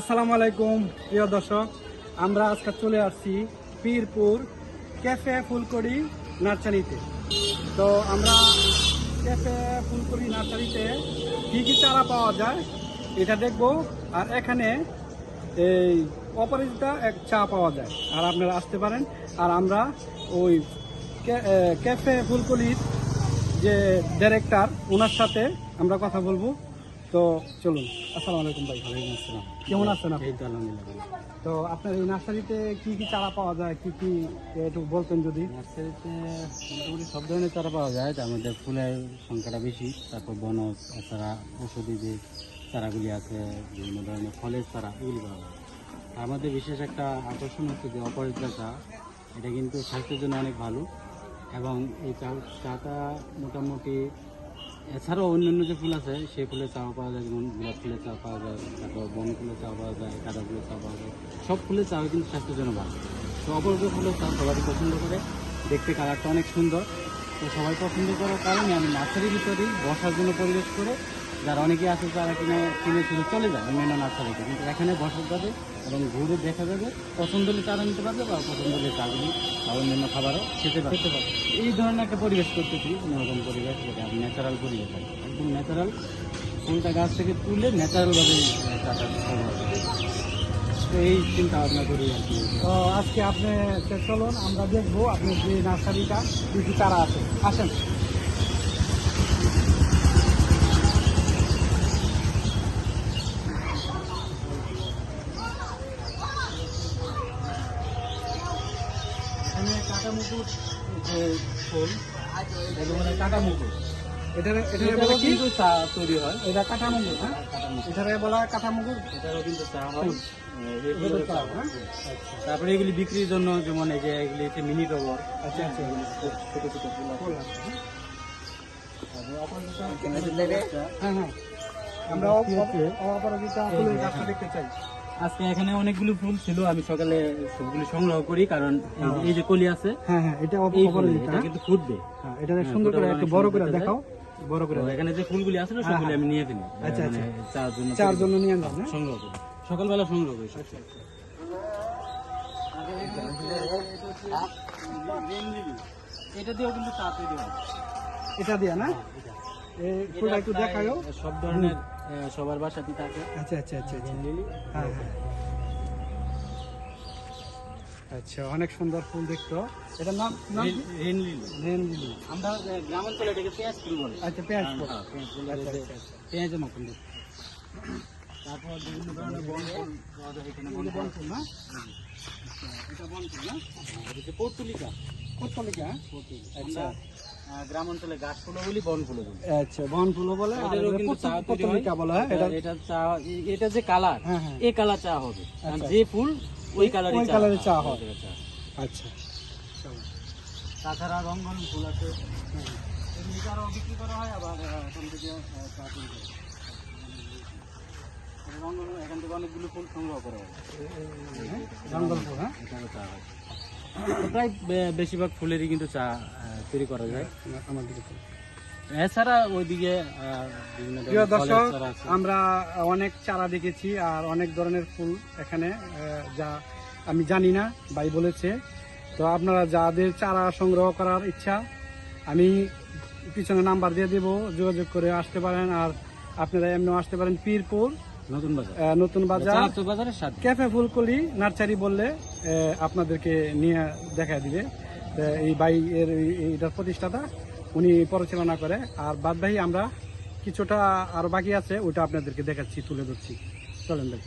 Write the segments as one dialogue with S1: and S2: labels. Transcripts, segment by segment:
S1: আসসালামু আলাইকুম, প্রিয় দর্শক। আমরা আজকে চলে আসছি পীরপুর ক্যাফে ফুলকড়ি নার্সারিতে। তো আমরা ক্যাফে ফুলকড়ি নার্সারিতে কী কী চারা পাওয়া যায় এটা দেখব। আর এখানে এই অপরাজিতা এক চা পাওয়া যায়। আর আপনারা আসতে পারেন। আর আমরা ওই ক্যাফে ফুলকলির যে ডাইরেক্টর ওনার সাথে আমরা কথা বলব। তো চলুন আসসালামু আলাইকুম ভাই।
S2: ওয়ালাইকুম আসসালাম।
S1: কেমন আছেন আপনি?
S2: তো আলহামদুলিল্লাহ
S1: তো আপনার এই নার্সারিতে কি কি চারা পাওয়া যায়? কি কি একটু বলতেন যদি।
S2: নার্সারিতে মোটামুটি সব ধরনের চারা পাওয়া যায় তার মধ্যে ফুলের সংখ্যাটা বেশি তারপর বনজ এছাড়া ওষুধি যে চারাগুলি আছে বিভিন্ন ধরনের ফলের চারা এগুলি পাওয়া যায়। তার মধ্যে বিশেষ একটা আকর্ষণ হচ্ছে যে অপরাজিতা চা এটা কিন্তু স্বাস্থ্যের জন্য অনেক ভালো। এবং এই চা চাটা মোটামুটি এছাড়াও অন্যান্য যে ফুল আছে, সেই ফুলের চা পাওয়া যায়, যেমন গোলাপ ফুলের চা পাওয়া যায়, তারপর বন ফুলের চা পাওয়া যায় কাদা ফুলের চা পাওয়া যায়, সব ফুলের চা কিন্তু স্বাস্থ্যের জন্য ভালো তো অপরূপ ফুলের চা সবাই পছন্দ করে, দেখতে কালারটা অনেক সুন্দর। তো সবাই পছন্দ করার কারণে আমি নার্সারির ভিতরেই বসার জন্য পরিবেশ করে যারা অনেকে আছে তারা কিনে কিনে শুধু চলে যায়, অন্যান্য নার্সারিতে কিন্তু এখানে বসার যাবে এবং ঘুরে দেখা যাবে, পছন্দ হলে চারা নিতে পারবে বা পছন্দ হলে চাগুলি বা অন্যান্য খাবারও খেতে পারবে। এই ধরনের একটা পরিবেশ করতেছি অন্যরকম পরিবেশ, যেটা ন্যাচারাল পরিবেশ। একদম ন্যাচারাল ফুলটা গাছ থেকে তুলে ন্যাচারালভাবে তো এই চিন্তা ভাবনা করি আর কি।
S1: তো আজকে আপনি চলুন, আমরা দেখব আপনি যে নার্সারিটা, কি কি চারা আছে। আসেন।
S2: কাটা মুকুট যে ফুল মানে কাটা মুকুট
S1: এটার
S2: এটারও
S1: বলা
S2: কিন্তু চা তৈরি হয়।
S1: এটা হ্যাঁ?
S2: কাটা মুকুট
S1: এটারে বলা কাঠামুগুর
S2: এটারও কিন্তু চা হয়।
S1: হ্যাঁ?
S2: হয়। তারপরে এগুলি বিক্রির জন্য যেমন এই যে এগুলি হচ্ছে মিনি টবর
S1: আচ্ছা আচ্ছা।
S2: ছোট ছোট ফুল
S1: হ্যাঁ? হ্যাঁ হ্যাঁ। আমরা অপরাজিতা ফুলের গাছটা দেখতে চাই।
S2: আজকে এখানে অনেকগুলো ফুল ছিল আমি সকালে সবগুলো সংগ্রহ করি কারণ এই যে- কলি আছে
S1: হ্যাঁ হ্যাঁ এটা
S2: এটা? কিন্তু ফুটবে।
S1: হ্যাঁ এটা
S2: হ্যাঁ,
S1: সুন্দর করে একটু বড় করে দেখাও বড় করে
S2: এখানে যে ফুলগুলি আছে না
S1: হ্যাঁ,
S2: সবগুলি আমি নিয়ে ফেলি।
S1: আচ্ছা,
S2: মানে চার জন্য
S1: চার জন্য নিয়ে হ্যাঁ?
S2: সংগ্রহ করি। সকালবেলা সংগ্রহ করি সব। এটা দিয়েও কিন্তু চা তৈরি
S1: এটা দিয়া না? এই ফুলটা একটু দেখাও
S2: সব ধরনের সবার বাসাতেই থাকে।
S1: আচ্ছা আচ্ছা আচ্ছা আচ্ছা।
S2: লিলি।
S1: হ্যাঁ হ্যাঁ। আচ্ছা অনেক সুন্দর ফুল দেখতো। এটা নাম নাম
S2: রেন লিলি।
S1: Rain lily.
S2: আমরা গ্রামাঞ্চলে এটাকে পেঁয়াজ ফুল বলে।
S1: আচ্ছা পেঁয়াজ ফুল।
S2: হ্যাঁ, পেঁয়াজ ফুল
S1: আচ্ছা, আচ্ছা।
S2: পেঁয়াজের মতন দেখতে। তারপর বিভিন্ন ধরনের বন ফুল পাওয়া যায় এখানে বন ফুল।
S1: না?
S2: এটা বন ফুল না? এটা পর্তুলিকা পর্তুলিকা।
S1: আচ্ছা।
S2: গ্রাম অঞ্চলে গাছ ফুলো বলি বন ফুলো বলি।
S1: আচ্ছা বন ফুল বলে পত্তলি-
S2: তৈরি হয়।
S1: বলা হয় এটা
S2: চা এটা যে কালার
S1: হ্যাঁ হ্যাঁ।
S2: এই কালার চা হবে।
S1: আচ্ছা।
S2: যে ফুল ওই কালারের
S1: ওই
S2: চা
S1: চা।
S2: চা।
S1: আচ্ছা।
S2: তাছাড়া রঙ্গন ফুল আছে। এগুলি আরও বিক্রি করা হয় আবার এখান থেকে চা তৈরি করা রঙ্গন এখান থেকে অনেকগুলো ফুল সংগ্রহ করা হয়।
S1: ফুল হ্যাঁ।
S2: চা হয়। প্রায় বেশিরভাগ ফুলেরই কিন্তু চা তৈরি করা যায়।
S1: ফুল।
S2: এছাড়া ওইদিকে
S1: প্রিয় দর্শক আমরা অনেক চারা দেখেছি আর অনেক ধরনের ফুল এখানে যা আমি জানি না ভাই বলেছে। তো আপনারা যাদের চারা সংগ্রহ করার ইচ্ছা আমি পিছনে নাম্বার দিয়ে দেব যোগাযোগ করে আসতে পারেন। আর আপনারা এমনিও আসতে পারেন পীরপুর।
S2: নতুন বাজার?
S1: নতুন বাজার।
S2: বাজারের সাথে
S1: ক্যাফে ফুলকলি নার্সারি বললে আপনাদেরকে নিয়ে দেখা দিবে। এই বাই এর এটার প্রতিষ্ঠাতা উনি পরিচালনা করে। আর বাদবাহী আমরা কিছুটা আর বাকি আছে ওটা আপনাদেরকে দেখাচ্ছি তুলে ধরছি। চলেন ভাই।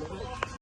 S3: Love it.